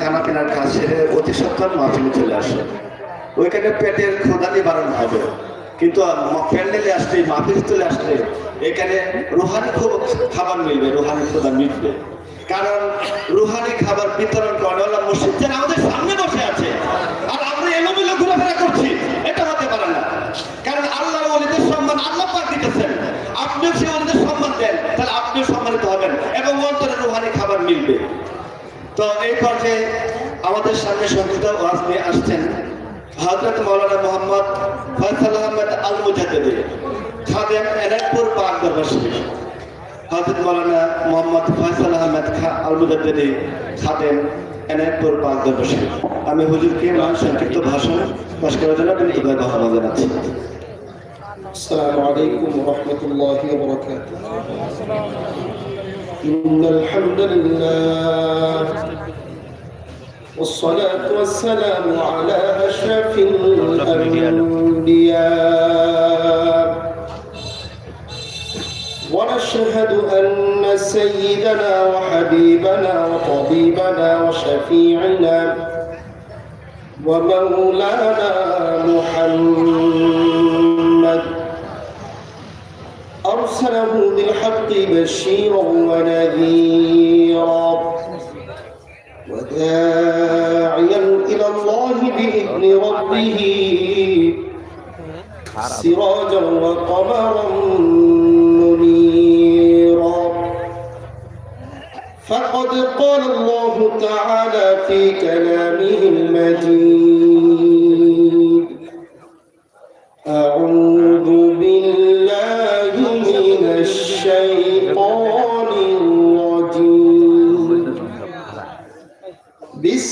খানা পিনার কাজ সেরে অতি সত্তর মাহফিলে চলে আসে। ওইখানে পেটের খোদা নিবারণ হবে। কিন্তু প্যান্ডেলে আসলে, মাহফিল চলে আসলে এখানে রুহানি খুব খাবার মিলবে, রুহানি খোদা মিটবে কারণ রুহানি খাবার বিতরণ করে তো এই পর্যায়ে আমাদের সামনে সংগীত ওয়াজ নিয়ে আসছেন হজরত মৌলানা মোহাম্মদ ফয়সাল আহমেদ আল মুজাদ্দি খাদেম এনাকপুর পাক দরবার হজরত মৌলানা মোহাম্মদ ফয়সাল আহমেদ খা আল মুজাদ্দি খাদেম এনায়তপুর পাক দরবার আমি হুজুরকে নাম সংক্ষিপ্ত ভাষণ পাশ করার জন্য আপনি তোমায় ভাষণ জানাচ্ছি। আসসালামু আলাইকুম রহমতুল্লাহি ওয়া বারাকাতুহু। إن الحمد لله والصلاة والسلام على أشرف الأنبياء. ونشهد أن سيدنا وحبيبنا وطبيبنا وشفيعنا ومولانا محمد أرسله بالحق بشيرا ونذيرا. وداعيا إلى الله بإذن ربه سراجا وقمرا منيرا. فقد قال الله تعالى في كلامه المجيد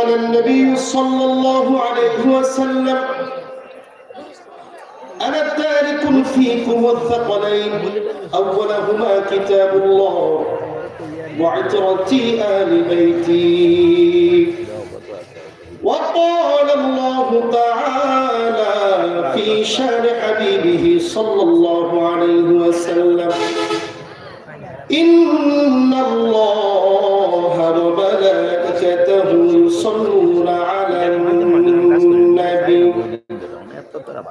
وقال النبي صلى الله عليه وسلم أنا تارك فيكم الثقلين أولهما كتاب الله وعترتي آل بيتي. وقال الله تعالى في شان حبيبه صلى الله عليه وسلم إن الله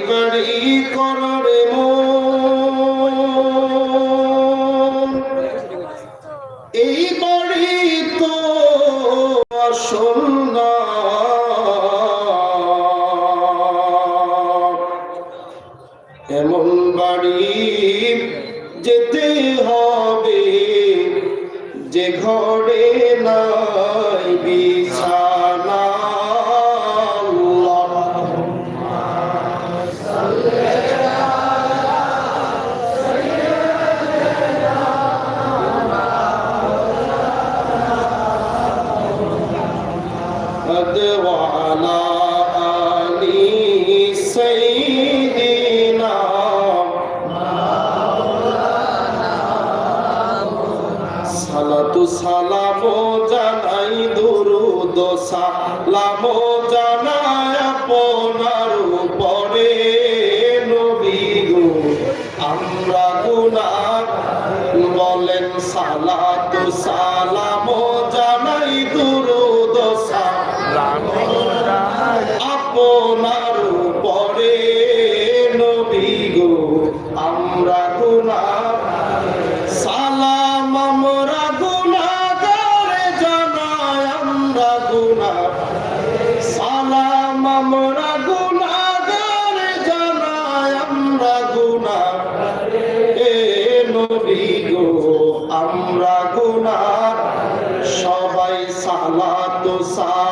বাড়ি বাড়ি محمد وعلى آل سيدنا সালাতু সালাম জানাই দুরুদ সালাম জানাই আপনার উপরে নবী গো আমরা গুনাহ বলেন সালাতু সালাম গুনাহ সালাম আমরা গুনাহগারে জানাই, আমরা গুনাহ এ নবী গো, আমরা গুনাহ সবাই সালাত সালাম।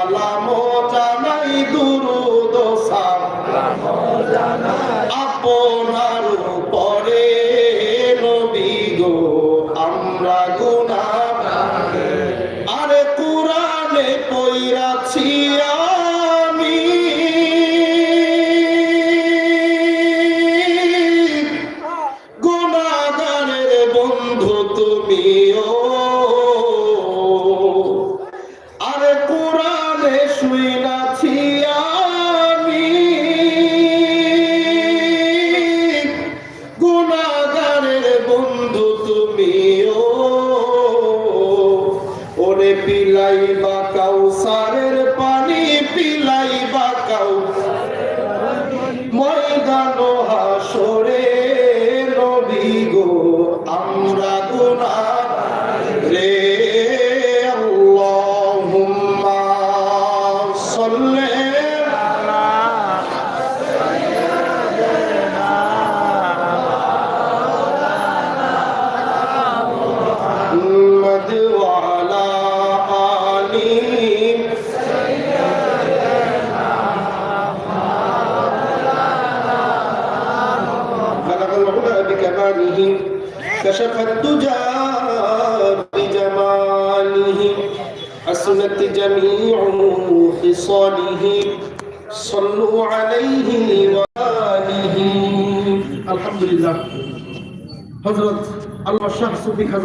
তোরে পিলাই বা কাউসারের পানি পিলাই বা কাউ ময়দান হাসরে নবী গো আমরা গুনা রে আল্লাহুম্মা সাল্লি do كشف الدجى بجماله حسنت جميع خصاله صلوا عليه وآله. الحمد لله. حضرت الله شخص بك